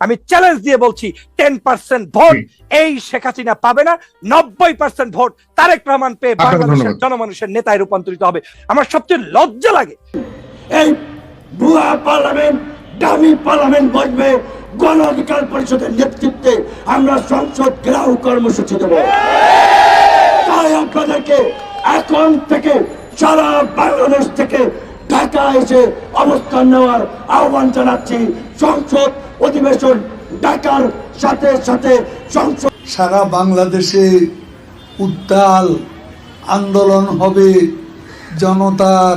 আমি চ্যালেঞ্জ দিয়ে বলছি টেন পার্সেন্ট ভোট এই শেখ হাসিনা পাবে না নব্বই পার্সেন্ট ভোট তারেক রহমান পেয়ে বাংলাদেশের জনমানুষের নেতায় রূপান্তরিত হবে। আমার সবচেয়ে লজ্জা লাগে। এই ভুয়া পার্লামেন্ট দামি পার্লামেন্ট বসবে গণ অধিকার পরিষদের নেতৃত্বে আমরা সংসদ ঘেরাও কর্মসূচি দেব। তাই আপনাদেরকে এখন থেকে সারা বাংলাদেশ থেকে ঢাকা এসে অবস্থান নেওয়ার আহ্বান জানাচ্ছি সংসদ অধিবেশন ডাকার সাথে সাথে সংসদ সারা বাংলাদেশে উত্তাল আন্দোলন হবে, জনতার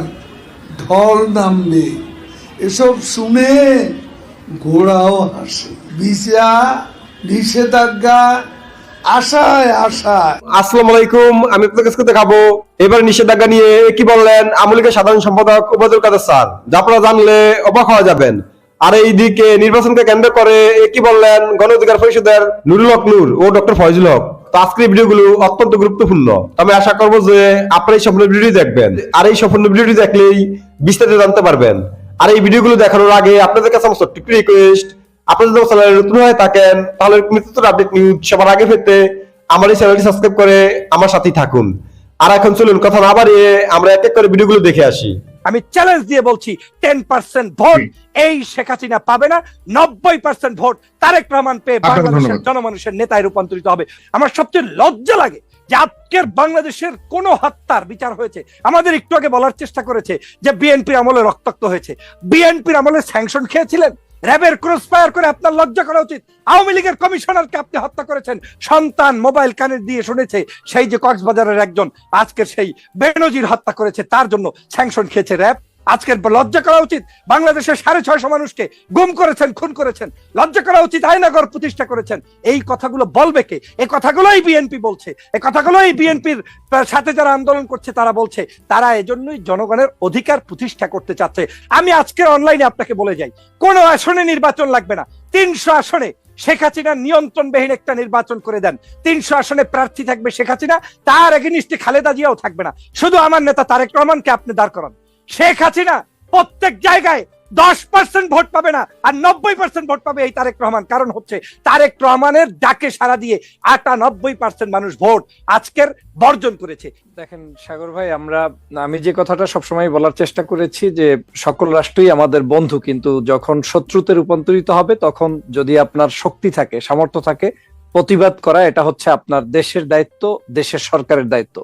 ঢল নামবে। এসব শুনে ঘোড়াও হাসে। ভিসা, নিষেধাজ্ঞা আশায় অত্যন্ত গুরুত্বপূর্ণ। আমি আশা করব যে আপনারা এই সম্পূর্ণ ভিডিওটি দেখবেন। আর এই সম্পূর্ণ ভিডিওটি দেখলেই বিস্তারিত জানতে পারবেন। আর এই ভিডিওগুলো দেখানোর আগে আপনাদের কাছে রিকোয়েস্ট আপনারা যদি চ্যানেলে নতুন হয়ে থাকেন তাহলে নিত্য আপডেট নিউজ সবার আগে পেতে আমার এই চ্যানেলটি সাবস্ক্রাইব করে আমার সাথেই থাকুন। আর এখন চলুন কথা না বাড়িয়ে আমরা এক এক করে ভিডিওগুলো দেখে আসি। আমি চ্যালেঞ্জ দিয়ে বলছি টেন পার্সেন্ট ভোট এই শেখ হাসিনা পাবে না নব্বই পার্সেন্ট ভোট তারেক রহমান পেয়ে বাংলাদেশের ধন্যবাদ। জনমানুষের নেতায় রূপান্তরিত হবে। আমার সবচেয়ে লজ্জা লাগে যে আজকের বাংলাদেশের কোন হত্যার বিচার হয়েছে। আমাদের একটু আগে বলার চেষ্টা করেছে যে বিএনপির আমলে রক্তাক্ত হয়েছে। বিএনপির আমলে স্যাংশন খেয়েছিলেন? র্যাবের ক্রস ফায়ার করে আপনার লজ্জা করা উচিত। আওয়ামী লীগের কমিশনারকে আপনি হত্যা করেছেন। সন্তান মোবাইল কানে দিয়ে শুনেছে সেই যে কক্সবাজারের একজন আজকের সেই বেনজির হত্যা করেছে, তার জন্য স্যাংশন খেয়েছে র্যাব। আজকের লজ্জা করা উচিত। বাংলাদেশের সাড়ে ছয়শো মানুষকে গুম করেছেন, খুন করেছেন। লজ্জা করা উচিত আয়নাগর প্রতিষ্ঠা করেছেন। এই কথাগুলো বলবে কে? এই কথাগুলোই বিএনপি বলছে। এই কথাগুলোই বিএনপির সাথে যারা আন্দোলন করছে, তারা বলছে। তারা এজন্যই জনগণের অধিকার প্রতিষ্ঠা করতে চাচ্ছে। আমি আজকে অনলাইনে আপনাকে বলে যাই। কোনো আসনে নির্বাচন লাগবে না। তিনশো আসনে শেখ হাসিনার নিয়ন্ত্রণবিহীন একটা নির্বাচন করে দেন। তিনশো আসনে প্রার্থী থাকবে শেখ হাসিনা। তার এগেনিস্টে খালেদা জিয়াও থাকবে না। শুধু আমার নেতা তারেক রহমানকে আপনি দাঁড় করান। শেখ হাসিনা প্রত্যেক জায়গায় দশ পার্সেন্ট ভোট পাবে না আর নব্বই পার্সেন্ট ভোট পাবে এই তারেক রহমান। কারণ হচ্ছে তারেক রহমানের ডাকে সারা দিয়ে আটানব্বই পার্সেন্ট মানুষ ভোট আজকের বর্জন করেছে। দেখেন সাগর ভাই, আমরা, আমি যে কথাটা সবসময় বলার চেষ্টা করেছি যে সকল রাষ্ট্রই আমাদের বন্ধু, কিন্তু যখন শত্রুতে রূপান্তরিত হবে, তখন যদি আপনার শক্তি থাকে, সামর্থ্য থাকে, প্রতিবাদ করা এটা হচ্ছে আপনার দেশের দায়িত্ব, দেশের সরকারের দায়িত্ব।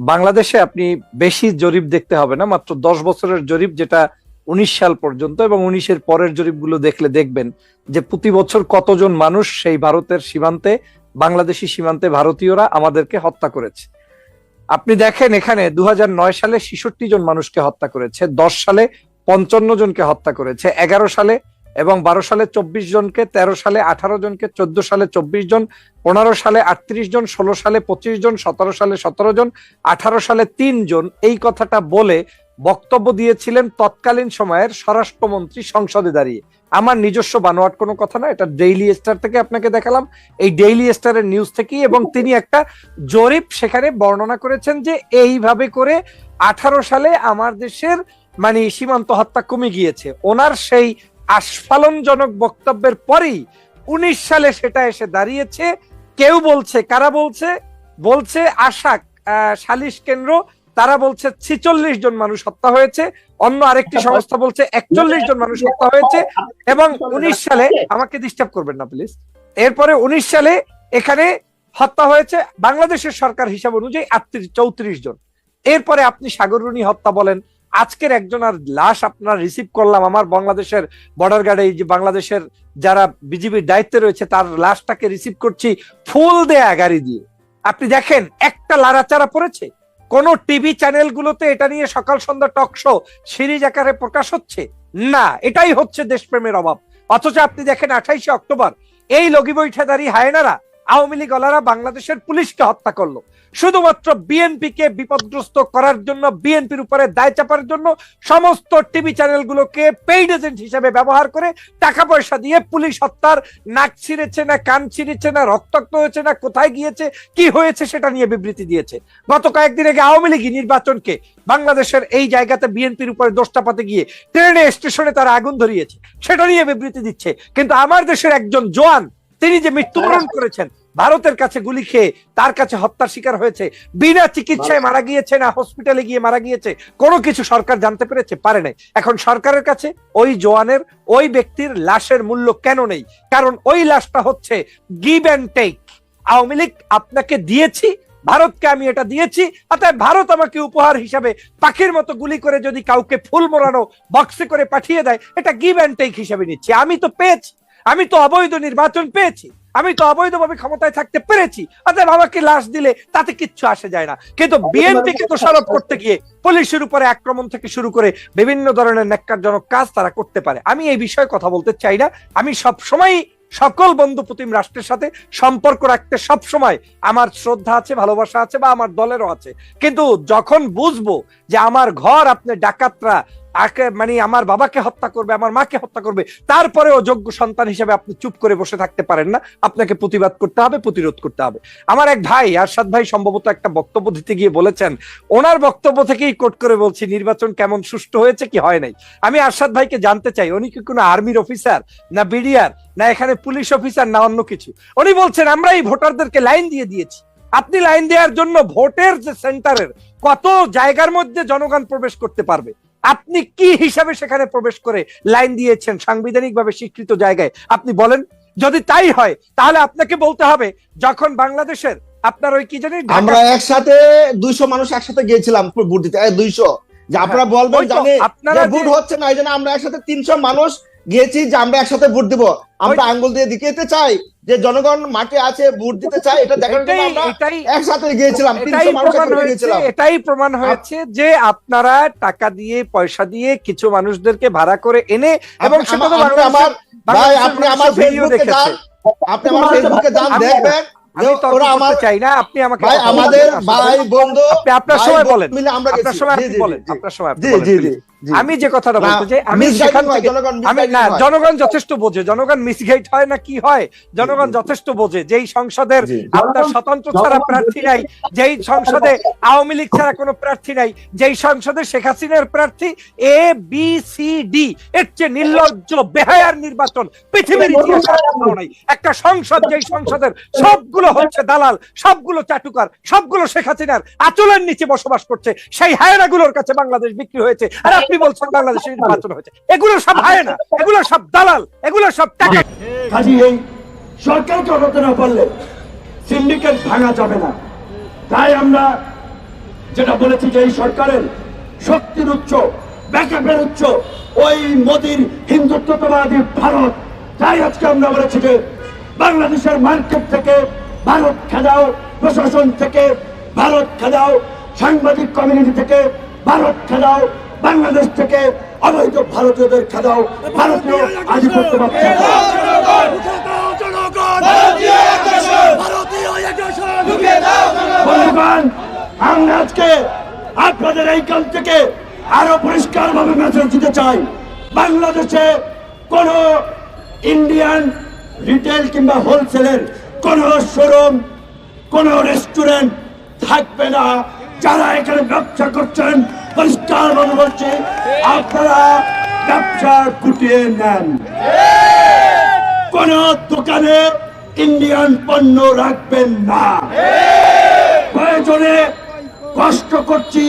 বাংলাদেশে আপনি বেশি জরিপ দেখতে হবে না, মাত্র দশ বছরের জরিপ যেটা উনিশ সাল পর্যন্ত এবং উনিশের পরের জরিপগুলো দেখলে দেখবেন যে প্রতি বছর কতজন মানুষ সেই ভারতের সীমান্তে, বাংলাদেশি সীমান্তে ভারতীয়রা আমাদেরকে হত্যা করেছে। আপনি দেখেন এখানে দু হাজার নয় সালে ছেষট্টি জন মানুষকে হত্যা করেছে, দশ সালে পঞ্চান্ন জনকে হত্যা করেছে, এগারো সালে এবং বারো সালে চব্বিশ জনকে, তেরো সালে আঠারো জনকে, চোদ্দ সালে চব্বিশ জন, পনেরো সালে আটত্রিশ জন, ষোলো সালে পঁচিশ জন, সতেরো সালে সতেরো জন, আঠারো সালে তিন জন এই কথাটা বলে বক্তব্য দিয়েছিলেন তৎকালীন সময়ের স্বরাষ্ট্রমন্ত্রী সংসদে দাঁড়িয়ে। আমার নিজস্ব বানোয়াট কোনো কথা না, এটা ডেইলি স্টার থেকে আপনাকে দেখালাম। এই ডেইলি স্টারের নিউজ থেকেই এবং তিনি একটা জরিপ সেখানে বর্ণনা করেছেন যে এইভাবে করে আঠারো সালে আমার দেশের মানে সীমান্ত হত্যা কমে গিয়েছে। ওনার সেই আস্ফালনজনক বক্তব্যের পরেই উনিশ সালে সেটা এসে দাঁড়িয়েছে। কেউ বলছে, কারা বলছে? বলছে আশাক সালিশ কেন্দ্র। তারা বলছে ছিচল্লিশ জন মানুষ হত্যা হয়েছে। অন্য আরেকটি সংস্থা বলছে একচল্লিশ জন মানুষ হত্যা হয়েছে। এবং উনিশ সালে, আমাকে ডিস্টার্ব করবেন না প্লিজ এরপরে উনিশ সালে এখানে হত্যা হয়েছে বাংলাদেশের সরকার হিসাব অনুযায়ী আটত্রিশ, চৌত্রিশ জন। এরপরে আপনি সাগররুনি হত্যা বলেন আজকের একজনের লাশ আপনার রিসিভ করলাম। আমার বাংলাদেশের বর্ডার গার্ডে যে বাংলাদেশের যারা বিজিবির দায়িত্বে রয়েছে, তার লাশটাকে রিসিভ করছি ফুল দেয়া গাড়ি দিয়ে। আপনি দেখেন, একটা লাড়াচাড়া পড়েছে। কোন টিভি চ্যানেলগুলোতে এটা নিয়ে সকাল সন্ধ্যা টক শো সিরিজ আকারে প্রকাশ হচ্ছে? না, এটাই হচ্ছে দেশপ্রেমের অভাব। অথচ আপনি দেখেন, আঠাইশে অক্টোবর এই লগি বৈঠাদারি হায়নারা, আওয়ামী লীগ বাংলাদেশের পুলিশকে হত্যা করল। শুধুমাত্র বিএনপি কে বিপদগ্রস্ত করার জন্য, বিএনপির উপরে দায় চাপার জন্য সমস্ত টিভি চ্যানেলগুলোকে পেইড এজেন্ট হিসেবে ব্যবহার করে টাকা পয়সা দিয়ে পুলিশ হত্যার নাক ছিঁড়েছে না, কান ছিঁড়েছে না, রক্তাক্ত হয়েছে না, কোথায় গিয়েছে, কি হয়েছে সেটা নিয়ে বিবৃতি দিয়েছে। গত কয়েকদিন আগে আওয়ামী লীগ নির্বাচনকে বাংলাদেশের এই জায়গাতে বিএনপির উপরে দোষটাপাতে গিয়ে ট্রেনে, স্টেশনে তারা আগুন ধরিয়েছে, সেটা নিয়ে বিবৃতি দিচ্ছে। কিন্তু আমার দেশের একজন জোয়ান, তিনি যে মৃত্যুবরণ করেছেন ভারতের কাছে গুলি খেয়ে তার কাছে হত্যার শিকার হয়েছে। বিনা চিকিৎসায় মারা গিয়েছে না হসপিটালে গিয়ে মারা গিয়েছে, কোনো কিছু সরকার জানতে পেরেছে? পারে নাই। এখন সরকারের কাছে ওই জওয়ানের, ওই ব্যক্তির লাশের মূল্য কেন নেই? কারণ ওই লাশটা হচ্ছে give and take Awami League আপনাকে দিয়েছি, ভারতকে আমি এটা দিয়েছি, অতএব ভারত আমাকে উপহার হিসাবে পাখির মতো গুলি করে যদি কাউকে ফুল মোড়ানো বক্সে করে পাঠিয়ে দেয়, এটা গিভ অ্যান্ড টেক হিসাবে নিচ্ছি। আমি তো পেয়েছি, আমি তো অবৈধ নির্বাচন পেয়েছি। আমি তো অবৈধভাবে ক্ষমতায় থাকতে পেরেছি। অতএব আমাকে লাশ দিলে তাতে কিচ্ছু আসে যায় না। কিন্তু বিএনপি কে দোষারোপ করতে গিয়ে পুলিশের উপরে আক্রমণ থেকে শুরু করে বিভিন্ন ধরনের ন্যাক্কারজনক কাজ তারা করতে পারে। আমি এই বিষয়ে কথা বলতে চাই না। আমি সব সময় সকল বন্ধু প্রতিম রাষ্ট্রের সাথে সম্পর্ক রাখতে সব সময় আমার শ্রদ্ধা আছে ভালোবাসা আছে বা আমার দলেরও আছে। কিন্তু যখন বুঝব যে আমার ঘর আপনি ডাকাতরা মানে আমার বাবাকে হত্যা করবে, আমার মাকে হত্যা করবে, তারপরেও যোগ্য সন্তান হিসেবে আপনি চুপ করে বসে থাকতে পারেন না। আপনাকে প্রতিবাদ করতে হবে, প্রতিরোধ করতে হবে। আমার এক ভাই, আরশাদ ভাই সম্ভবত একটা বক্তব্য দিতে গিয়ে বলেছেন, ওনার বক্তব্য থেকেই কোট করে বলছি, নির্বাচন কেমন সুষ্ঠু হয়েছে কি হয় নাই? আমি আরশাদ ভাইকে জানতে চাই, উনি কি কোনো আর্মির অফিসার, না বিডিআর, না এখানে পুলিশ অফিসার, না অন্য কিছু? উনি বলছেন আমরা এই ভোটারদেরকে লাইন দিয়ে দিয়েছি। আপনি লাইন দেওয়ার জন্য ভোটের যে সেন্টারের, কত জায়গার মধ্যে জনগণ প্রবেশ করতে পারবে? আপনি কি হিসাবে সেখানে প্রবেশ করে লাইন দিয়েছেন সাংবিধানিকভাবে স্বীকৃত জায়গায়? আপনি বলেন। যদি তাই হয় তাহলে আপনাকে বলতে হবে যখন বাংলাদেশের আপনার ওই কি জানি আমরা একসাথে দুইশো মানুষ একসাথে গিয়েছিলাম ভোট দিতে দুইশো। যে আপনারা বলবেন ওই তো, আপনারা ভোট হচ্ছে না এই জন্য আমরা একসাথে তিনশো মানুষ গিয়েছি যে আমরা একসাথে ভোট দিব। আমরা আঙ্গুল দিয়ে দিতে চাই যে জনগণ মাঠে আছে ভোট দিতে চাই এটা দেখার জন্য আমরা একসাথে গিয়েছিলাম এটাই প্রমাণ হয়েছে যে আপনারা টাকা দিয়ে পয়সা দিয়ে কিছু মানুষদেরকে ভাড়া করে এনে এবং সেটা তো আমার ভাই আপনি আমার ফেসবুকে যান। আপনি আমার ফেসবুকে যান দেখবেন চাই না আপনি আমাকে আমাদের ভাই বন্ধু আপনি আপনার সময় বলেন। আপনার সময় বলেন আপনার সময় জি। জি জি। আমি যে কথাটা বলতে চাই আমি সেখান থেকে আমি না জনগণ যথেষ্ট বোঝে। জনগণ মিসগাইড হয় না কি হয়? জনগণ যথেষ্ট বোঝে। যেই সংসদের। আপনার স্বতন্ত্র ছাড়া প্রার্থী নাই যেই সংসদে আওয়ামী লীগ ছাড়া কোনো প্রার্থী নাই যেই সংসদে শেখ হাসিনার প্রার্থী এ বি সি ডি এর চেয়ে নির্লজ্জ বেহায়ার নির্বাচন পৃথিবীর ইতিহাসে নাই। একটা সংসদ যেই সংসদের সবগুলো হচ্ছে দালাল সবগুলো চাটুকার সবগুলো শেখ হাসিনার আচলের নিচে বসবাস করছে সেই হায়নাগুলোর কাছে বাংলাদেশ বিক্রি হয়েছে। আর আপনি বলছেন বাংলাদেশে নির্বাচন হয়েছে। এগুলো সব হায়না এগুলো সব দালাল, এগুলো সব টাকা। কাজী, এই সরকারকে হতে না পারলে সিন্ডিকেট ভাঙা যাবে না। তাই আমরা যেটা বলেছি যে এই সরকারের শক্তির ব্যাকআপের ওই মোদির হিন্দুত্ববাদী ভারত। তাই আজকে আমরা বলেছি যে বাংলাদেশের মার্কেট থেকে ভারত খেদাও, প্রশাসন থেকে ভারত খেদাও, সাংবাদিক কমিউনিটি থেকে ভারত খেদাও বাংলাদেশ থেকে অবৈধ ভারতীয়দের খেদাও, ভারতীয় আধিপত্যবাদ আমরা আজকে আপনাদের এইখান থেকে আরও পরিষ্কার ভাবে মেসেজ দিতে চাই। বাংলাদেশে কোন ইন্ডিয়ান রিটেল কিংবা হোলসেলের কোন শোরুম কোন রেস্টুরেন্ট থাকবে না যারা এখানে ব্যবসা করছেন। পরিষ্কার ভাবে বলছি আপনারা ব্যবসা গুটিয়ে নেন। কোন দোকানে ইন্ডিয়ান পণ্য রাখবেন না। প্রয়োজনে কষ্ট করছি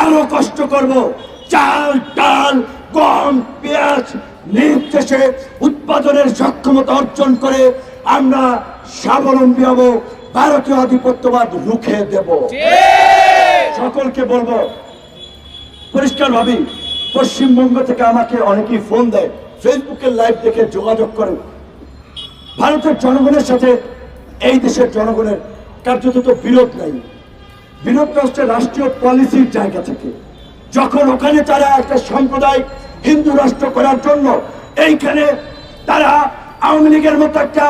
আরও কষ্ট করব। চাল ডাল গম পেঁয়াজ নির্দেশে উৎপাদনের সক্ষমতা অর্জন করে আমরা স্বাবলম্বী হব ভারতীয় আধিপত্যবাদ রুখে দেব। সকলকে বলব পরিষ্কার ভাবি পশ্চিমবঙ্গ থেকে আমাকে অনেকেই ফোন দেয় ফেসবুকের লাইভ দেখে যোগাযোগ করে ভারতের জনগণের সাথে এই দেশের জনগণের কার্যত বিরোধ নাই। বিরোধটা হচ্ছে রাষ্ট্রীয় পলিসির জায়গা থেকে। যখন ওখানে তারা একটা সাম্প্রদায়িক হিন্দু রাষ্ট্র করার জন্য এইখানে তারা আওয়ামী লীগের মতো একটা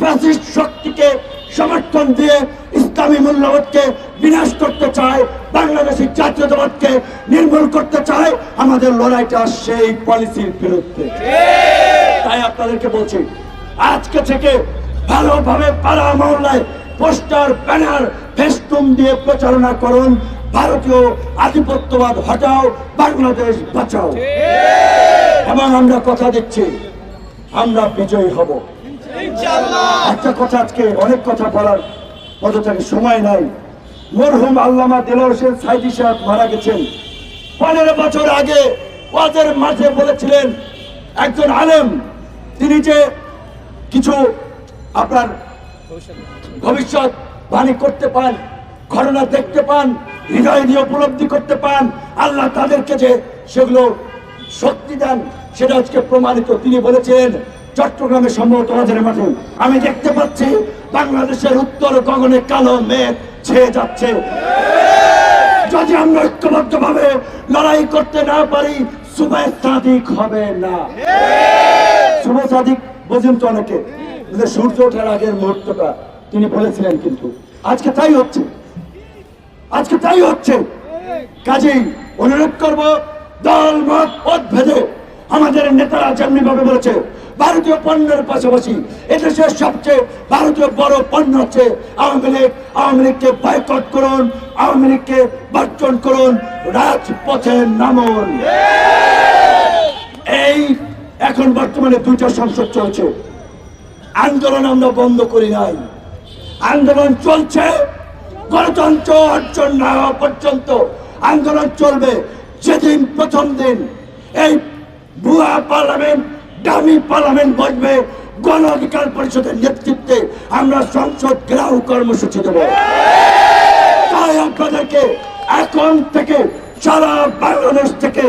ফ্যাসিস্ট শক্তিকে সমর্থন দিয়ে ইসলামী মূল্যবোধকে বিনাশ করতে চায় বাংলাদেশের জাতীয়তাবাদকে নির্মূল করতে চায় আমাদের লড়াইটা সেই পলিসির বিরুদ্ধে। তাই আপনাদেরকে বলছি আজকে থেকে ভালোভাবে পাড়া মহল্লায় পোস্টার ব্যানার ফেস্টুন দিয়ে প্রচারণা করুন ভারতীয় আধিপত্যবাদ হটাও বাংলাদেশ বাঁচাও। এবং আমরা কথা দিচ্ছি আমরা বিজয়ী হব। একটা কথা আজকে অনেক কথা বলার মতো সময় নাই। মরহুম আল্লামা দিলর হোসেন সাইদি সাহেব মারা গেছেন। পনেরো বছর আগে ওয়াজের মাঝে বলেছিলেন, একজন আলেম, তিনি যে কিছু আপনার ভবিষ্যৎ বাণী করতে পান, ঘটনা দেখতে পান, হৃদয় দিয়ে উপলব্ধি করতে পান, আল্লাহ তাদেরকে যে সেগুলো শক্তি দেন, সেটা আজকে প্রমাণিত। তিনি বলেছিলেন, চট্টগ্রামে সম্ভবত বাজারের মাঠে আমি দেখতে পাচ্ছি, বাংলাদেশের উত্তর গগনে কালো মেঘ ছেয়ে যাচ্ছে। যদি আমরা ঐক্যবদ্ধ ভাবে লড়াই করতে না পারি হবে না। বোঝেন তো অনেকে সূর্য ওঠার আগের মুহূর্তটা তিনি বলেছিলেন কিন্তু। আজকে তাই হচ্ছে। আজকে তাই হচ্ছে। কাজেই অনুরোধ করব, দল, মত পথ ভেদে আমাদের নেতারা যেমনি ভাবে বলেছে ভারতীয় পণ্যের পাশাপাশি এদেশের সবচেয়ে ভারতীয় বড় পণ্য হচ্ছে আওয়ামী লীগ। আওয়ামী লীগকে বয়কট করুন, আওয়ামী লীগকে বর্জন করুন, রাজপথে নামুন। এই এখন বর্তমানে দুইটা সংসদ চলছে। আন্দোলন আমরা বন্ধ করি নাই। আন্দোলন চলছে, গণতন্ত্র অর্জন না হওয়া পর্যন্ত আন্দোলন চলবে। যেদিন প্রথম দিন এই ভুয়া পার্লামেন্ট দামি পার্লামেন্ট বসবে, গণ অধিকার পরিষদের নেতৃত্বে আমরা সংসদ ঘেরাও কর্মসূচি দেব। তাই আপনাদেরকে এখন থেকে সারা বাংলাদেশ থেকে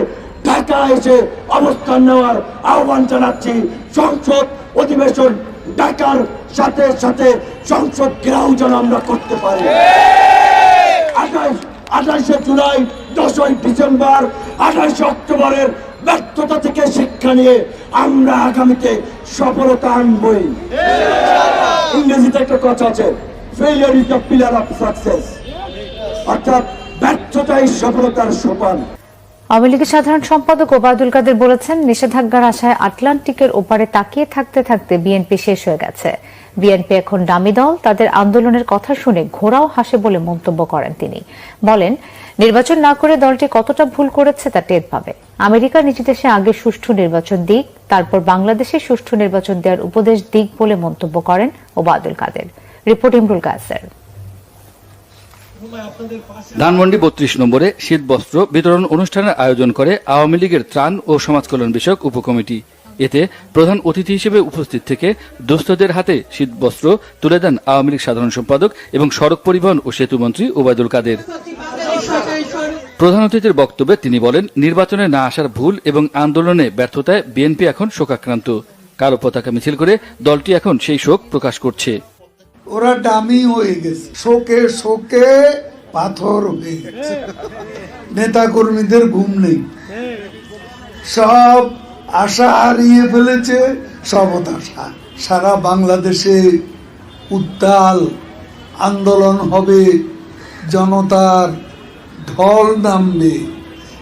ঢাকা এসে অবস্থান নেওয়ার আহ্বান জানাচ্ছি সংসদ অধিবেশন ডাকার সাথে সাথে সংসদ ঘেরাও যেন আমরা করতে পারি। আঠাশ, আঠাশে জুলাই, দশই ডিসেম্বর, আঠাশে অক্টোবরের ব্যর্থতা থেকে শিক্ষা নিয়ে আমরা আগামীতে সফলতা আনবই। ইংরেজিতে একটা কথা আছে failure is the pillar of success অর্থাৎ ব্যর্থতাই সফলতার সোপান। আওয়ামী লীগের সাধারণ সম্পাদক ওবায়দুল কাদের বলেছেন, নিষেধাজ্ঞার আশায় আটলান্টিকের ওপারে তাকিয়ে থাকতে থাকতে বিএনপি শেষ হয়ে গেছে। বিএনপি এখন দামি দল, তাদের আন্দোলনের কথা শুনে ঘোড়াও হাসে বলে মন্তব্য করেন তিনি। বলেন নির্বাচন না করে দলটি কতটা ভুল করেছে তা টের পাবে। আমেরিকা নিজ দেশে আগে সুষ্ঠু নির্বাচন দিক, তারপর বাংলাদেশে সুষ্ঠু নির্বাচন দেওয়ার উপদেশ দিক বলে মন্তব্য করেন ওবায়দুল কাদের। রিপোর্ট ইমরুল কাসের ধানমন্ডি বত্রিশ নম্বরে শীত বস্ত্র বিতরণ অনুষ্ঠানের আয়োজন করে আওয়ামী লীগের ত্রাণ ও সমাজ কল্যাণ বিষয়ক উপকমিটি। এতে প্রধান অতিথি হিসেবে উপস্থিত থেকে দুস্থদের হাতে শীত বস্ত্র তুলে দেন আওয়ামী লীগ সাধারণ সম্পাদক এবং সড়ক পরিবহন ও সেতু মন্ত্রী ওবায়দুল কাদের। প্রধান অতিথির বক্তব্যে তিনি বলেন, নির্বাচনে না আসার ভুল এবং আন্দোলনে ব্যর্থতায় বিএনপি এখন শোকাক্রান্ত। কালো পতাকা মিছিল করে দলটি এখন সেই শোক প্রকাশ করছে। ওরা ডামি হয়ে গেছে। শোকে শোকে পাথর হয়ে গেছে। নেতা কর্মীদের ঘুম নেই। সব আশা হারিয়ে ফেলেছে, সব হতাশা। সারা বাংলাদেশে উত্তাল আন্দোলন হবে, জনতার ঢল নামবে।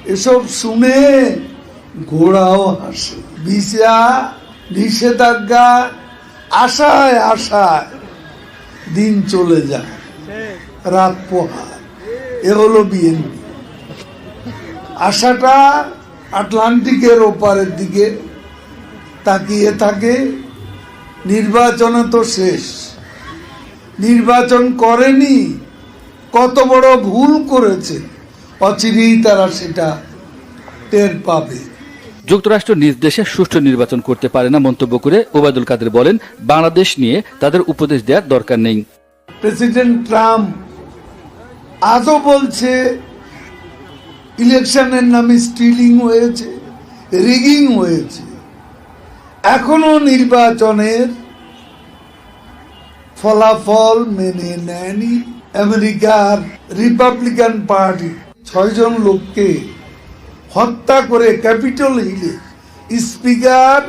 এসব শুনে ঘোড়াও হাসে। ভিসা নিষেধাজ্ঞা, আশায় আশায় দিন চলে যায়। রাত পোহার এ হলো বিএনপি। আশাটা আটলান্টিকের ওপারের দিকে তাকিয়ে থাকে। নির্বাচনে তো শেষ। নির্বাচন করেনি কত বড় ভুল করেছে অচিরেই তারা সেটা টের পাবে। যুক্তরাষ্ট্র নিজ দেশে সুষ্ঠু নির্বাচন করতে পারে না মন্তব্য করে ওবায়দুল কাদের বলেন বাংলাদেশ নিয়ে তাদের উপদেশ দেওয়ার দরকার নেই। প্রেসিডেন্ট ট্রাম্প আজও বলছে ইলেকশনের নামে স্টিলিং হয়েছে রিগিং হয়েছে। এখনও নির্বাচনের ফলাফল মেনে নেয়নি আমেরিকার রিপাবলিকান পার্টি ছয়জন লোককে হত্যা করে ক্যাপিটল হিলে স্পিকার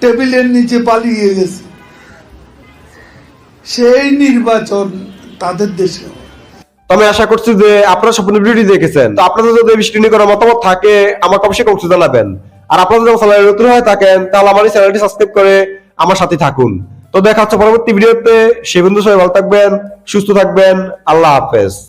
টেবিলের নিচে পালিয়ে গেছে। সেই নির্বাচন তাদের দেশে আমি আশা করছি যে আপনারা সম্পূর্ণ ভিডিওটি দেখেছেন। তো আপনাদের যদি বিষয়টি নিয়ে কোনো মতামত থাকে, আমাকে অবশ্যই কমসে জানাবেন। আর আপনারা যদি চ্যানেলে নতুন হয়ে থাকেন, তাহলে আমার এই চ্যানেলটি সাবস্ক্রাইব করে আমার সাথে থাকুন। তো দেখা হচ্ছে পরবর্তী ভিডিওতে। সে বন্ধু সবাই ভালো থাকবেন সুস্থ থাকবেন আল্লাহ হাফেজ।